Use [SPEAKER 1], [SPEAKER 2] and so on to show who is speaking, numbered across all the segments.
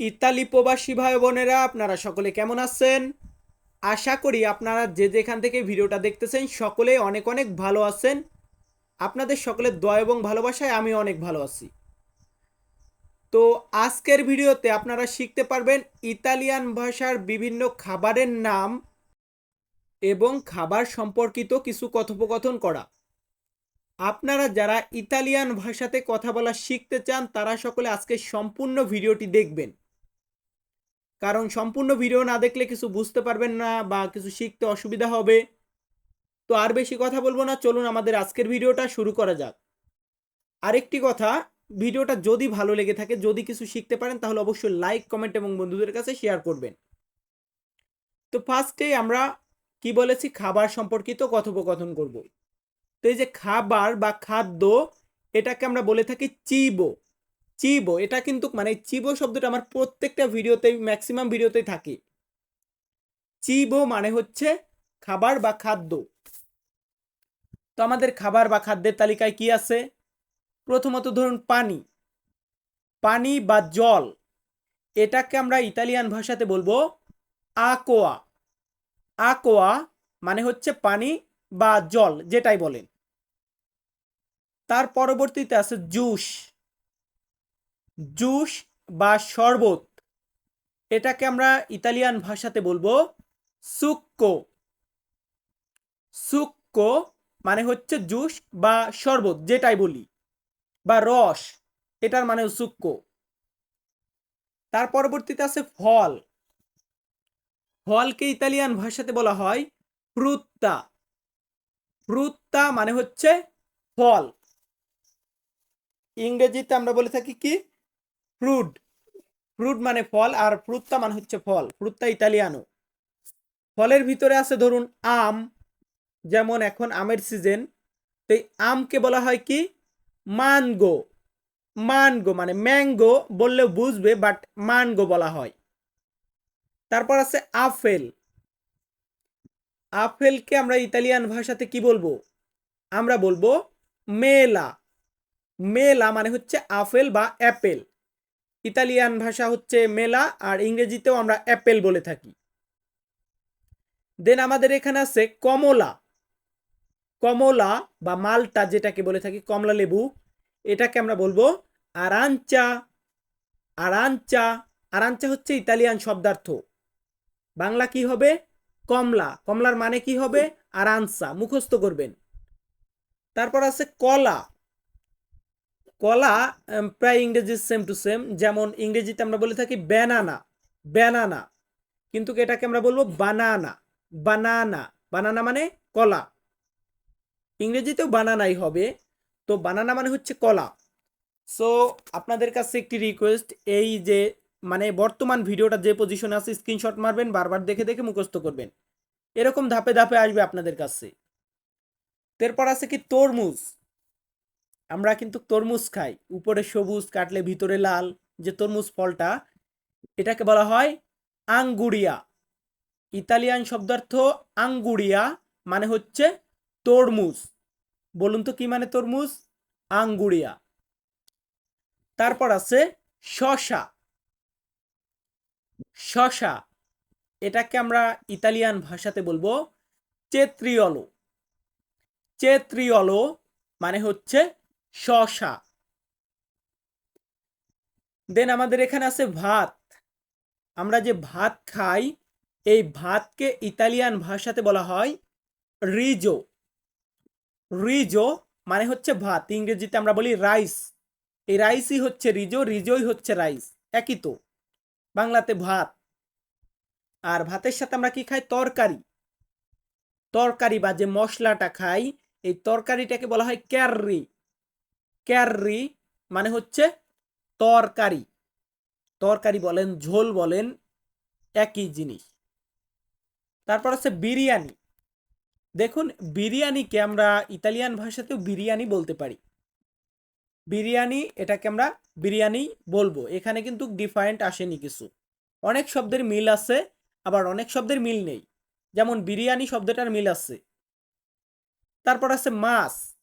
[SPEAKER 1] Italy প্রবাসী ভাই বোনেরা, আপনারা সকলে কেমন আছেন? আশা করি আপনারা যে যেখান থেকে ভিডিওটা দেখতেছেন সকলে অনেক অনেক ভালো আছেন। আপনাদের সকলের দয়া এবং ভালোবাসায় আমি অনেক ভালো আছি। তো আজকের ভিডিওতে আপনারা শিখতে পারবেন ইতালিয়ান ভাষার বিভিন্ন খাবারের নাম এবং খাবার সম্পর্কিত কিছু কথোপকথন করা। আপনারা যারা ইতালিয়ান ভাষাতে কথা বলা শিখতে চান, তারা সকলে আজকে সম্পূর্ণ ভিডিওটি দেখবেন। কারণ সম্পূর্ণ ভিডিও না দেখলে কিছু বুঝতে পারবেন না বা কিছু শিখতে অসুবিধা হবে। তো আর বেশি কথা বলব না, চলুন আমাদের আজকের ভিডিওটা শুরু করা যাক। আরেকটি কথা, ভিডিওটা যদি ভালো লেগে থাকে, যদি কিছু শিখতে পারেন, তাহলে অবশ্যই লাইক, কমেন্ট এবং বন্ধুদের কাছে শেয়ার করবেন। তো ফার্স্টে আমরা কি বলেছি? খাবার সম্পর্কিত কথোপকথন করব। তো এই যে খাবার বা খাদ্য, এটাকে আমরা বলে থাকি চিবো। চিবো, এটা কিন্তু মানে চিবো শব্দটা আমার প্রত্যেকটা ভিডিওতেই ম্যাক্সিমাম ভিডিওতেই থাকে। চিবো মানে হচ্ছে খাবার বা খাদ্য। তো আমাদের খাবার বা খাদ্যের তালিকায় কি আছে? প্রথমত ধরুন পানি। পানি বা জল, এটাকে আমরা ইতালিয়ান ভাষাতে বলব আকোয়া। আকোয়া মানে হচ্ছে পানি বা জল, যেটাই বলেন। তার পরবর্তীতে আছে জুস। জুস বা শরবত। এটাকে আমরা ইতালিয়ান ভাষাতে বলব সুক্কো সুক্কো মানে হচ্ছে জুস বা শরবত, যেটাই বলি। বা রস, এটার মানে সুক্কো তার পরবর্তীতে আছে ফল। ফলকে ইতালিয়ান ভাষাতে বলা হয় ফ্রুত্তা ফ্রুত্তা মানে হচ্ছে ফল। ইংরেজিতে আমরা বলে থাকি কি? ফ্রুট ফ্রুট মানে ফল আর ফ্রুত্তা মানে হচ্ছে ফল ফ্রুত্তা ইতালিয়ানো। ফলের ভিতরে আছে ধরুন আম, যেমন এখন আমের সিজন তো আমকে বলা হয় কি? মানগো। মানগো মানে ম্যাঙ্গো বললে বুঝবে, বাট মানগো বলা হয়। তারপর আছে আপেল। আপেলকে আমরা ইতালিয়ান ভাষাতে কি বলব? আমরা বলব মেলা। মেলা মানে হচ্ছে আপেল বা অ্যাপেল। ইতালিয়ান ভাষা হচ্ছে মেলা, আর ইংরেজিতেও আমরা অ্যাপেল বলে থাকি। দেন আমাদের এখানে আছে কমলা। কমলা বা মালটা যেটাকে বলে থাকি, কমলা লেবু, এটাকে আমরা বলব আরাঞ্চা। আরাঞ্চা আরাঞ্চা হচ্ছে ইতালিয়ান শব্দার্থ। বাংলা কি হবে? কমলা। কমলার মানে কি হবে? আরানসা মুখস্থ করবেন। তারপর আছে কলা। কলা প্রায় ইংরেজি সেম টু সেম যেমন ইংরেজিতে আমরা বলে থাকি ব্যানানা ব্যানানা কিন্তু এটাকে আমরা বলব বানানা বানানা বানানা মানে কলা। ইংরেজিতেও বানানাই হবে, তো বানানা মানে হচ্ছে কলা। সো আপনাদের কাছে একটি রিকোয়েস্ট এই যে মানে বর্তমান ভিডিওটা যে পজিশনে আছে স্ক্রিনশট মারবেন, বারবার দেখে দেখে মুখস্থ করবেন। এরকম ধাপে ধাপে আসবে আপনাদের কাছে। এরপর আছে কি তরমুজ। আমরা কিন্তু তরমুজ খাই। উপরে সবুজ, কাটলে ভিতরে লাল। যে তরমুজ ফলটা, এটাকে বলা হয় আঙ্গুরিয়া। ইতালিয়ান শব্দার্থ আঙ্গুরিয়া মানে হচ্ছে তরমুজ। বলুন তো কি মানে তরমুজ? আঙ্গুরিয়া। তারপর আছে শশা। শশা, এটাকে আমরা ইতালিয়ান ভাষাতে বলব চেত্রিয়লো। চেত্রিয়লো মানে হচ্ছে শশা। দেন আমাদের এখানে আছে ভাত। আমরা যে ভাত খাই, এই ভাতকে ইতালিয়ান ভাষাতে বলা হয় রিজো রিজো মানে হচ্ছে ভাত, ইংরেজিতে আমরা বলি রাইস এই রাইসই হচ্ছে রিজো রিজোই হচ্ছে রাইস একই তো। বাংলাতে ভাত। আর ভাতের সাথে আমরা কি খাই? তরকারি। তরকারি বা যে মশলাটা খাই, এই তরকারিটাকে বলা হয় ক্যাররি ক্যাররি মানে হচ্ছে তরকারি। তরকারি বলেন, ঝোল বলেন, একই জিনিস। তারপর আছে বিরিয়ানি। দেখুন, বিরিয়ানিকে আমরা ইতালিয়ান ভাষাতেও বিরিয়ানি বলতে পারি। বিরিয়ানি, এটাকে আমরা বিরিয়ানি বলব। এখানে কিন্তু ডিফারেন্ট আসেনি কিছু। অনেক শব্দের মিল আছে, আবার অনেক শব্দের মিল নেই। যেমন বিরিয়ানি শব্দটার মিল আছে। তারপর আছে মাছ।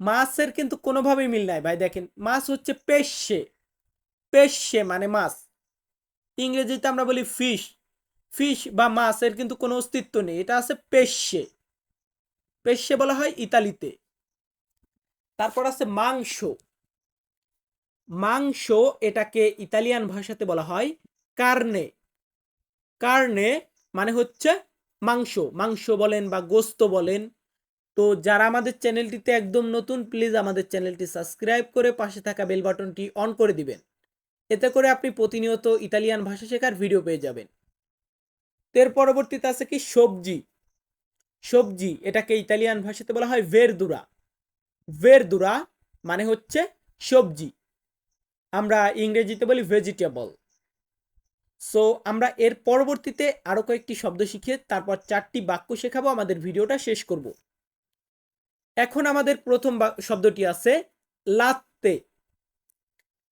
[SPEAKER 1] মাছের কিন্তু কোনোভাবেই মিল নাই ভাই, দেখেন, মাছ হচ্ছে পেশে পেশে মানে মাছ। ইংরেজিতে আমরা বলি ফিশ ফিশ বা মাছের কিন্তু কোনো অস্তিত্ব নেই, এটা আছে পেশে। পেশে বলা হয় ইতালিতে। তারপর আছে মাংস। মাংস এটাকে ইতালিয়ান ভাষাতে বলা হয় কার্নে। কার্নে মানে হচ্ছে মাংস মাংস বলেন বা গোস্ত বলেন তো যারা আমাদের চ্যানেলটিতে একদম নতুন প্লিজ আমাদের চ্যানেলটি সাবস্ক্রাইব করে পাশে থাকা বেল বাটনটি অন করে দিবেন। এতে করে আপনি প্রতিনিয়ত ইতালিয়ান ভাষা শেখার ভিডিও পেয়ে যাবেন। এর পরবর্তীতে আছে কি? সবজি। সবজি, এটাকে ইতালিয়ান ভাষাতে বলা হয় ভেরদুরা ভেরদুরা মানে হচ্ছে সবজি। আমরা ইংরেজিতে বলি ভেজিটেবল সো আমরা এর পরবর্তীতে আরও কয়েকটি শব্দ শিখে তারপর চারটি বাক্য শেখাবো, আমাদের ভিডিওটা শেষ করব। এখন আমাদের প্রথম শব্দটি আছে লাত্তে।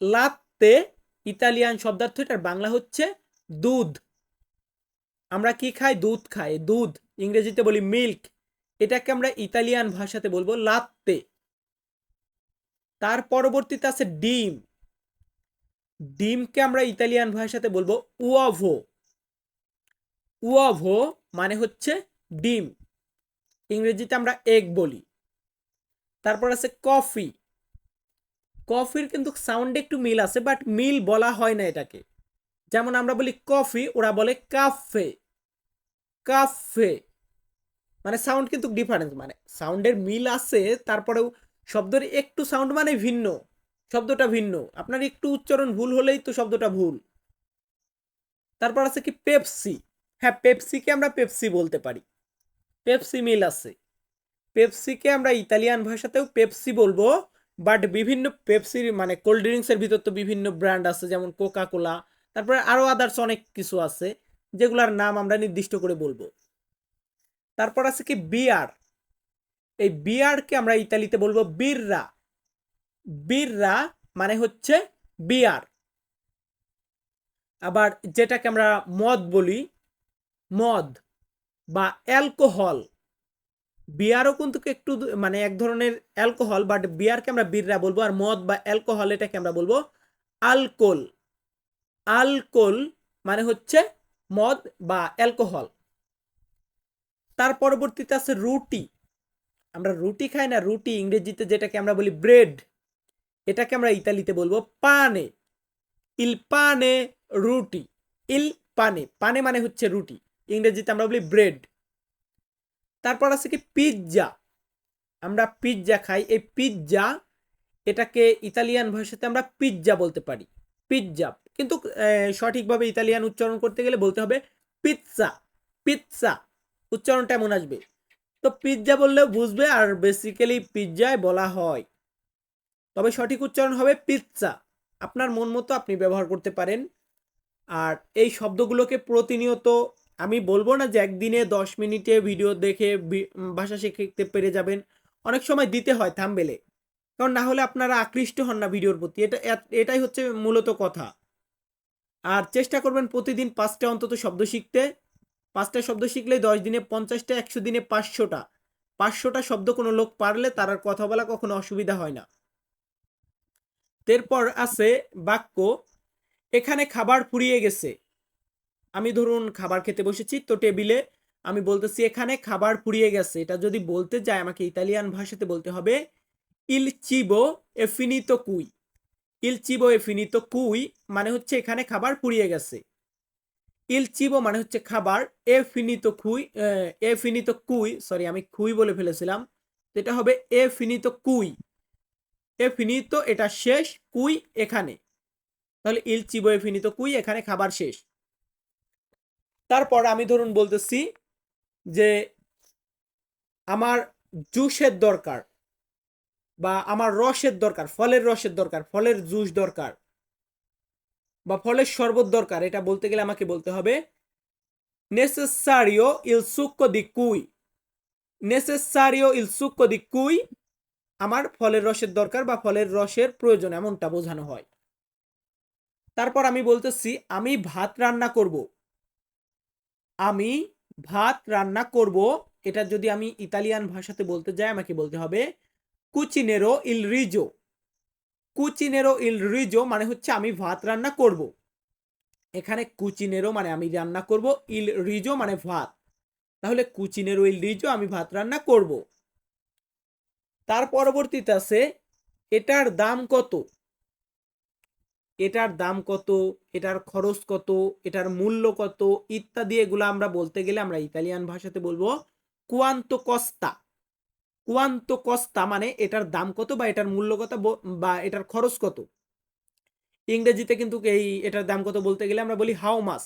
[SPEAKER 1] লাত্তে ইতালিয়ান শব্দার্থ, এটার বাংলা হচ্ছে দুধ। আমরা কি খাই? দুধ খাই। দুধ, ইংরেজিতে বলি মিল্ক। এটাকে আমরা ইতালিয়ান ভাষাতে বলব লাত্তে। তার পরবর্তীতে আছে ডিম। ডিমকে আমরা ইতালিয়ান ভাষাতে বলব উয়াভো। উয়াভো মানে হচ্ছে ডিম। ইংরেজিতে আমরা এগ বলি। তারপর আছে কফি। কফির কিন্তু সাউন্ডে একটু মিল আছে বাট মিল বলা হয় না এটাকে। যেমন আমরা বলি কফি, ওরা বলে কাফে। কাফে। মানে সাউন্ড কিন্তু ডিফারেন্স মানে সাউন্ডের মিল আছে, তারপরেও শব্দের একটু সাউন্ড মানে ভিন্ন, শব্দটা ভিন্ন। আপনার একটু উচ্চারণ ভুল হলেই তো শব্দটা ভুল। তারপর আছে কি পেপসি হ্যাঁ পেপসিকে আমরা পেপসি বলতে পারি। পেপসি মিল আছে। পেপসিকে আমরা ইতালিয়ান ভাষাতেও পেপসি বলব, বাট বিভিন্ন পেপসির মানে কোল্ড ড্রিঙ্কসের ভিতর তো বিভিন্ন ব্র্যান্ড আছে, যেমন কোকা কোলা তারপরে আরও আদার্স অনেক কিছু আছে, যেগুলার নাম আমরা নির্দিষ্ট করে বলব। তারপর আছে কি বিয়ার, এই বিয়ারকে আমরা ইতালিতে বলব বিররা। বিররা মানে হচ্ছে বিয়ার। আবার যেটাকে আমরা মদ বলি, মদ বা অ্যালকোহল। বিয়ারও কিন্তু একটু মানে এক ধরনের অ্যালকোহল বাট বিয়ারকে আমরা বিররা বলব, আর মদ বা অ্যালকোহল এটাকে আমরা বলব আলকোল। আলকোল মানে হচ্ছে মদ বা অ্যালকোহল। তার পরবর্তীতে আছে রুটি। আমরা রুটি খাই না, রুটি ইংরেজিতে যেটাকে আমরা বলি ব্রেড, এটাকে আমরা ইতালিতে বলব পানে। ইল পানে রুটি, ইল পানে। পানে মানে হচ্ছে রুটি, ইংরেজিতে আমরা বলি ব্রেড। তারপর আছে কি পিৎজা আমরা পিৎজা খাই, এই পিৎজা এটাকে ইতালিয়ান ভাষাতে আমরা পিৎজা বলতে পারি। পিৎজা কিন্তু সঠিকভাবে ইতালিয়ান উচ্চারণ করতে গেলে বলতে হবে পিৎজা পিৎজা উচ্চারণটা এমন আসবে। তো পিৎজা বললেও বুঝবে আর বেসিক্যালি পিৎজায় বলা হয়। তবে সঠিক উচ্চারণ হবে পিৎজা আপনার মন মতো আপনি ব্যবহার করতে পারেন। আর এই শব্দগুলোকে প্রতিনিয়ত আমি বলব না যে একদিনে দশ মিনিটে ভিডিও দেখে ভাষা শিখতে পেরে যাবেন। অনেক সময় দিতে হয় থামবেলে। কারণ না হলে আপনারা আকৃষ্ট হন না ভিডিওর প্রতি। এটা এটাই হচ্ছে মূলত কথা। আর চেষ্টা করবেন প্রতিদিন পাঁচটা অন্তত শব্দ শিখতে। পাঁচটা শব্দ শিখলে দশ দিনে পঞ্চাশটা, একশো দিনে পাঁচশোটা। পাঁচশোটা শব্দ কোনো লোক পারলে তার আর কথা বলা কখনো অসুবিধা হয় না। এরপর আছে বাক্য, এখানে খাবার ফুরিয়ে গেছে। আমি ধরুন খাবার খেতে বসেছি, তো টেবিলে আমি বলতেছি, এখানে খাবার ফুরিয়ে গেছে। এটা যদি বলতে যায়, আমাকে ইতালিয়ান ভাষাতে বলতে হবে ইল চিবো এ ফিনিতো কুই ইল চিবো এ ফিনিতো কুই মানে হচ্ছে এখানে খাবার ফুরিয়ে গেছে। ইল চিবো মানে হচ্ছে খাবার এ ফিনিত কুই এ ফিনিত কুই সরি আমি খুই বলে ফেলেছিলাম এটা হবে এ ফিনিত কুই এ ফিনিত এটা শেষ কুই এখানে। তাহলে ইল চিবো এ ফিনিত কুই এখানে খাবার শেষ। তারপর আমি ধরুন বলতেছি যে আমার জুসের দরকার বা আমার রসের দরকার, ফলের রসের দরকার, ফলের জুস দরকার বা ফলের শরবত দরকার, এটা বলতে গেলে আমাকে বলতে হবে নেসেসারিও ইল সুক্কো দি কুই। নেসেসারিও ইল সুক্কো দি কুই আমার ফলের রসের দরকার বা ফলের রসের প্রয়োজন এমনটা বোঝানো হয়। তারপর আমি বলতেছি, আমি ভাত রান্না করব। আমি ভাত রান্না করব, এটা যদি আমি ইতালিয়ান ভাষাতে বলতে যাই, আমাকে বলতে হবে কুচিনেরো ইল রিজো কুচিনেরো ইল রিজো মানে হচ্ছে আমি ভাত রান্না করব। এখানে কুচিনেরো মানে আমি রান্না করব ইল রিজো মানে ভাত। তাহলে কুচিনেরো ইল রিজো আমি ভাত রান্না করব। তার পরবর্তীতে আছে, এটার দাম কত? এটার দাম কত, এটার খরচ কত, এটার মূল্য কত, ইত্যাদি এগুলো আমরা বলতে গেলে আমরা ইতালিয়ান ভাষাতে বলব কুয়ান্ত কস্তা কুয়ান্ত কস্তা মানে এটার দাম কত বা এটার মূল্য কত ব- এটার খরচ কত। ইংরেজিতে কিন্তু এই এটার দাম কত বলতে গেলে আমরা বলি হাউ মাস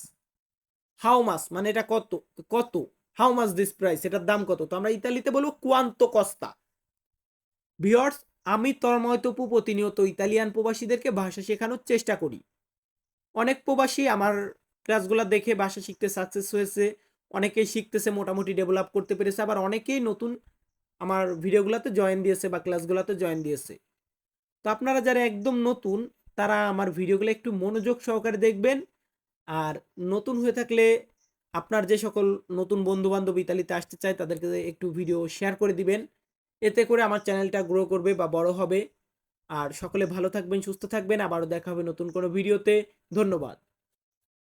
[SPEAKER 1] হাউ মাস মানে এটা কত কত হাউ মাস দিস প্রাইস এটার দাম কত। তো আমরা ইতালিতে বলব কুয়ান্ত কস্তা ভিওর্স আমি তন্ময়তপু প্রতিনিয়ত ইতালিয়ান প্রবাসীদেরকে ভাষা শেখানোর চেষ্টা করি। অনেক প্রবাসী আমার ক্লাসগুলো দেখে ভাষা শিখতে সাকসেস হয়েছে, অনেকেই শিখতেছে, মোটামুটি ডেভেলপ করতে পেরেছে, আবার অনেকেই নতুন আমার ভিডিওগুলোতে জয়েন দিয়েছে বা ক্লাসগুলোতে জয়েন দিয়েছে। তো আপনারা যারা একদম নতুন, তারা আমার ভিডিওগুলো একটু মনোযোগ সহকারে দেখবেন। আর নতুন হয়ে থাকলে আপনার যে সকল নতুন বন্ধু বান্ধব ইতালিতে আসতে চায়, তাদেরকে একটু ভিডিও শেয়ার করে দিবেন। এতে করে আমার চ্যানেলটা গ্রো করবে বা বড় হবে। আর সকলে ভালো থাকবেন, সুস্থ থাকবেন। আবারও দেখা হবে নতুন কোনো ভিডিওতে। ধন্যবাদ।